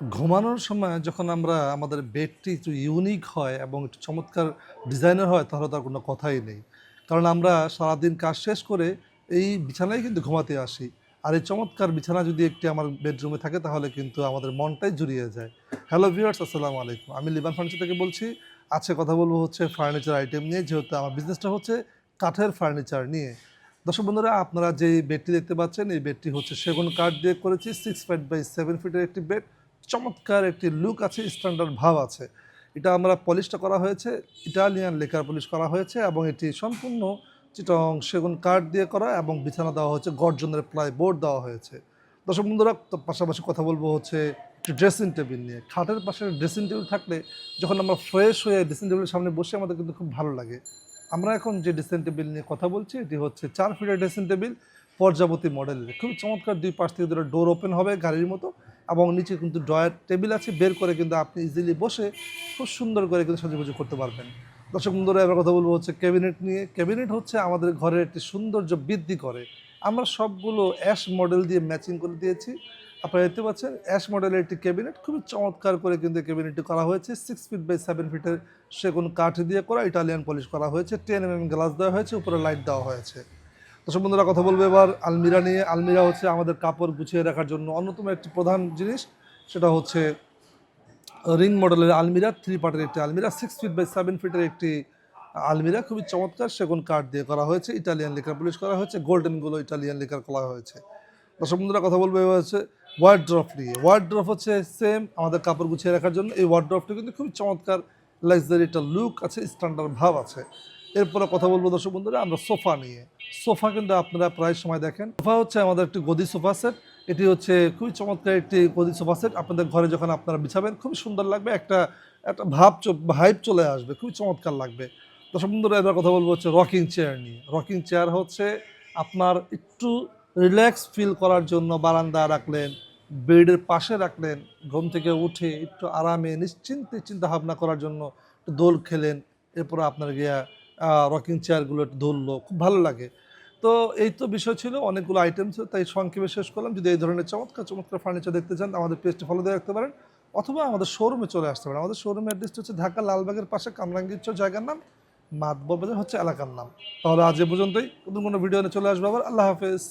ঘুমানোর সময় যখন আমরা আমাদের বেডটি একটু ইউনিক হয় এবং একটু চমৎকার ডিজাইনের হয়, তাহলে তার কোনো কথাই নেই। কারণ আমরা সারাদিন কাজ শেষ করে এই বিছানায় কিন্তু ঘুমাতে আসি। আর এই চমৎকার বিছানা যদি একটি আমার বেডরুমে থাকে, তাহলে কিন্তু আমাদের মনটাই জুড়িয়ে যায়। হ্যালো ভিউয়ার্স আসসালামু আলাইকুম। আমি লিবান ফার্নিচার থেকে বলছি। আজকে কথা বলব হচ্ছে ফার্নিচার আইটেম নিয়ে, যেহেতু আমার বিজনেসটা হচ্ছে কাঠের ফার্নিচার নিয়ে। দর্শক বন্ধুরা, আপনারা যে বেডটি দেখতে পাচ্ছেন, এই বেডটি হচ্ছে সেগুন কাঠ দিয়ে করেছি সিক্স ফিট বাই সেভেন ফিটের একটি বেড চমৎকার একটি লুক আছে স্ট্যান্ডার্ড ভাব আছে। এটা আমরা পলিশটা করা হয়েছে ইটালিয়ান লেকার পলিশ করা হয়েছে এবং এটি সম্পূর্ণ চিটং সেগুন কাঠ দিয়ে করা এবং বিছানা দেওয়া হয়েছে, গর্জনের প্লাই বোর্ড দেওয়া হয়েছে। দর্শক বন্ধুরা পাশাপাশি কথা বলব হচ্ছে একটি ড্রেসিং টেবিল নিয়ে। খাটের পাশে ড্রেসিং টেবিল থাকলে যখন আমরা ফ্রেশ হয়ে ড্রেসিং টেবিলের সামনে বসে, আমাদের কিন্তু খুব ভালো লাগে। আমরা এখন যে ড্রেসিং টেবিল নিয়ে কথা বলছি, এটি হচ্ছে চার ফিটের ড্রেসিং টেবিল পর্যাবতী মডেলের খুব চমৎকার দুই পাশ থেকে দুটো ডোর ওপেন হবে গাড়ির মতো। এবং নিচে কিন্তু ড্রয়ার টেবিল আছে, বের করে কিন্তু আপনি ইজিলি বসে খুব সুন্দর করে কিন্তু সাজুগুজু করতে পারবেন। দর্শক বন্ধুরা, এবার কথা বলব হচ্ছে ক্যাবিনেট নিয়ে। ক্যাবিনেট হচ্ছে আমাদের ঘরের একটি সৌন্দর্য বৃদ্ধি করে। আমরা সবগুলো অ্যাশ মডেল দিয়ে ম্যাচিং করে দিয়েছি। আপনারা দেখতে পাচ্ছেন অ্যাশ মডেলের একটি ক্যাবিনেট খুবই চমৎকার করে কিন্তু ক্যাবিনেটটি করা হয়েছে। সিক্স ফিট বাই সেভেন ফিটের সেগুন কাঠ দিয়ে করা ইটালিয়ান পলিশ করা হয়েছে। টেন এম এম গ্লাস দেওয়া হয়েছে, উপরে লাইট দেওয়া হয়েছে। দর্শক বন্ধুরা কথা বলব এবার আলমিরা নিয়ে। আলমিরা হচ্ছে আমাদের কাপড় গুছিয়ে রাখার জন্য অন্যতম একটি প্রধান জিনিস, সেটা হচ্ছে রিং মডেলের আলমিরা থ্রি পার্টের একটি আলমিরা সিক্স ফিট বাই সেভেন ফিটের একটি আলমিরা। খুবই চমৎকার, সেগুন কাঠ দিয়ে করা হয়েছে ইটালিয়ান লেখার পুলিশ করা হয়েছে গোল্ডেনগুলো ইটালিয়ান লেখার করা হয়েছে। দর্শক বন্ধুরা কথা বলব এবার হচ্ছে ওয়ার্ড ড্রপ নিয়ে। ওয়ার্ড ড্রপ হচ্ছে সেম আমাদের কাপড় গুছিয়ে রাখার জন্য। এই ওয়ার্ড ড্রপটি কিন্তু খুবই চমৎকার লাক্সারি একটা লুক আছে স্ট্যান্ডার্ড ভাব আছে। এরপরে কথা বলব দর্শক বন্ধুরা, আমরা সোফা নিয়ে। সোফা কিন্তু আপনারা প্রায় সময় দেখেন। সোফা হচ্ছে আমাদের একটি গদি সোফা সেট। এটি হচ্ছে খুবই চমৎকার একটি গদি সোফা সেট। আপনাদের ঘরে যখন আপনারা বিছাবেন, খুবই সুন্দর লাগবে। একটা একটা ভাব ভাইব চলে আসবে। খুবই চমৎকার লাগবে। দর্শক বন্ধুরা, এবার কথা বলব হচ্ছে রকিং চেয়ার নিয়ে। রকিং চেয়ার হচ্ছে আপনার একটু রিল্যাক্স ফিল করার জন্য বারান্দা রাখলেন, বেডের পাশে রাখলেন, ঘুম থেকে উঠে একটু আরামে নিশ্চিন্তে চিন্তা ভাবনা করার জন্য একটু দোল খেলেন, এরপর আপনার গিয়া রকিং চেয়ারগুলো ধরলো, খুব ভালো লাগে। তো এই তো বিষয় ছিল, অনেকগুলো আইটেম ছিল, তাই সংক্ষেপে শেষ করলাম। যদি এই ধরনের চমৎকার চমৎকার ফার্নিচার দেখতে চান, আমাদের পেজটি ফলো দিয়ে রাখতে পারেন, অথবা আমাদের শোরুমে চলে আসতে পারেন। আমাদের শোরুমের অ্যাড্রেসটা হচ্ছে ঢাকা লালবাগের পাশে কামরাঙ্গীর জায়গার নাম মাতব বাজার হচ্ছে এলাকার নাম। তাহলে আজ এ পর্যন্তই। নতুন কোনো ভিডিও নিয়ে চলে আসব আবার। আল্লাহ হাফেজ।